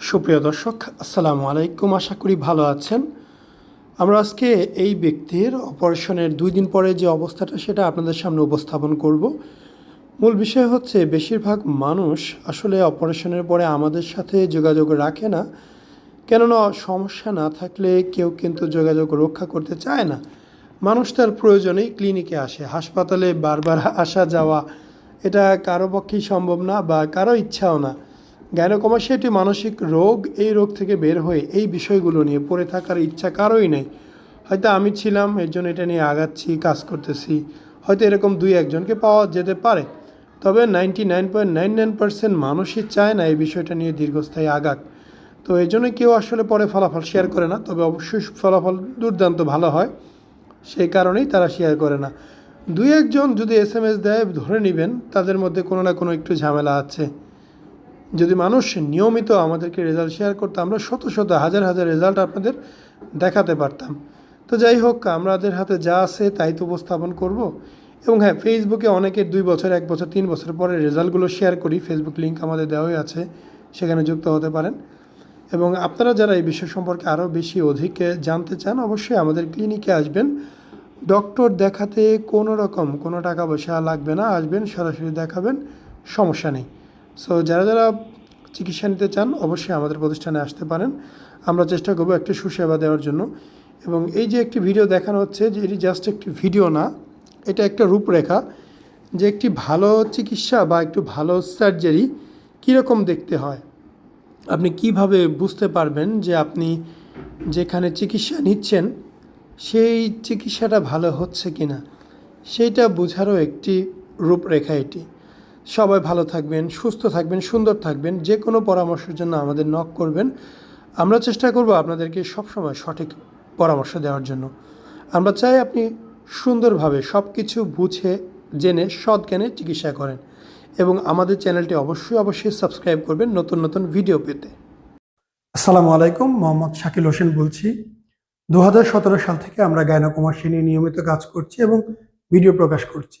সুপ্রিয় দর্শক, আসসালামু আলাইকুম। আশা করি ভালো আছেন। আমরা আজকে এই ব্যক্তির অপারেশনের দুই দিন পরে যে অবস্থাটা, সেটা আপনাদের সামনে উপস্থাপন করব। মূল বিষয় হচ্ছে, বেশিরভাগ মানুষ আসলে অপারেশনের পরে আমাদের সাথে যোগাযোগ রাখে না। কেননা সমস্যা না থাকলে কেউ কিন্তু যোগাযোগ রক্ষা করতে চায় না। মানুষ তার প্রয়োজনেই ক্লিনিকে আসে, হাসপাতালে বারবার আসা যাওয়া, এটা কারও পক্ষেই সম্ভব না বা কারও ইচ্ছাও না। গাইনোকমাসিয়া একটি মানসিক রোগ, এই রোগ থেকে বের হয়ে এই বিষয়গুলো নিয়ে পড়ে থাকার ইচ্ছা কারোই নেই। হয়তো আমি ছিলাম, এর জন্য এটা নিয়ে আগাচ্ছি, কাজ করতেছি। হয়তো এরকম দুই একজনকে পাওয়া যেতে পারে। তবে ninety nine point nine nine percent মানুষই চায় না এই বিষয়টা নিয়ে দীর্ঘস্থায়ী আগাক তো এই জন্য কেউ আসলে পরে ফলাফল শেয়ার করে না, তবে অবশ্যই ফলাফল দুর্দান্ত ভালো হয়। সেই কারণেই তারা শেয়ার করে না। দুই একজন যদি এস এম এস দেয়, ধরে নেবেন, তাদের মধ্যে কোনো না কোনো একটু ঝামেলা আছে। যদি মানুষ নিয়মিত আমাদেরকে রেজাল্ট শেয়ার করতো, আমরা শত শত, হাজার হাজার রেজাল্ট আপনাদের দেখাতে পারতাম। তো যাই হোক, আমাদের হাতে যা আছে তাই তো উপস্থাপন করব। এবং হ্যাঁ ফেসবুকে অনেকের দুই বছর, এক বছর, তিন বছর পরে রেজাল্টগুলো শেয়ার করি। ফেসবুক লিঙ্ক আমাদের দেওয়াই আছে, সেখানে যুক্ত হতে পারেন। এবং আপনারা যারা এই বিষয় সম্পর্কে আরও বেশি অধিক জানতে চান, অবশ্যই আমাদের ক্লিনিকে আসবেন। ডক্টর দেখাতে কোনো রকম কোনো টাকা পয়সা লাগবে না, আসবেন, সরাসরি দেখাবেন, সমস্যা নেই। সো যারা যারা চিকিৎসা নিতে চান, অবশ্যই আমাদের প্রতিষ্ঠানে আসতে পারেন। আমরা চেষ্টা করব একটি সুসেবা দেওয়ার জন্য। এবং এই যে একটি ভিডিও দেখানো হচ্ছে, যে এটি জাস্ট একটি ভিডিও না, এটা একটা রূপরেখা। যে একটি ভালো চিকিৎসা বা একটু ভালো সার্জারি কীরকম দেখতে হয়? আপনি কীভাবে বুঝতে পারবেন যে আপনি যেখানে চিকিৎসা নিচ্ছেন, সেই চিকিৎসাটা ভালো হচ্ছে কি না সেইটা বোঝারও একটি রূপরেখা এটি। সবাই ভালো থাকবেন, সুস্থ থাকবেন, সুন্দর থাকবেন, যে কোনো পরামর্শের জন্য আমাদের নক করবেন। আমরা চেষ্টা করব আপনাদেরকে সবসময় সঠিক পরামর্শ দেওয়ার জন্য। আমরা চাই আপনি সুন্দরভাবে সব কিছু বুঝে, জেনে সৎ জ্ঞানে চিকিৎসা করেন এবং আমাদের চ্যানেলটি অবশ্যই অবশ্যই সাবস্ক্রাইব করবেন নতুন নতুন ভিডিও পেতে। আসসালামু আলাইকুম, মোহাম্মদ শাকিল হোসেন বলছি। দু হাজার সতেরো সাল থেকে আমরা গায়নাকুমাসী নিয়ে নিয়মিত কাজ করছি এবং ভিডিও প্রকাশ করছি।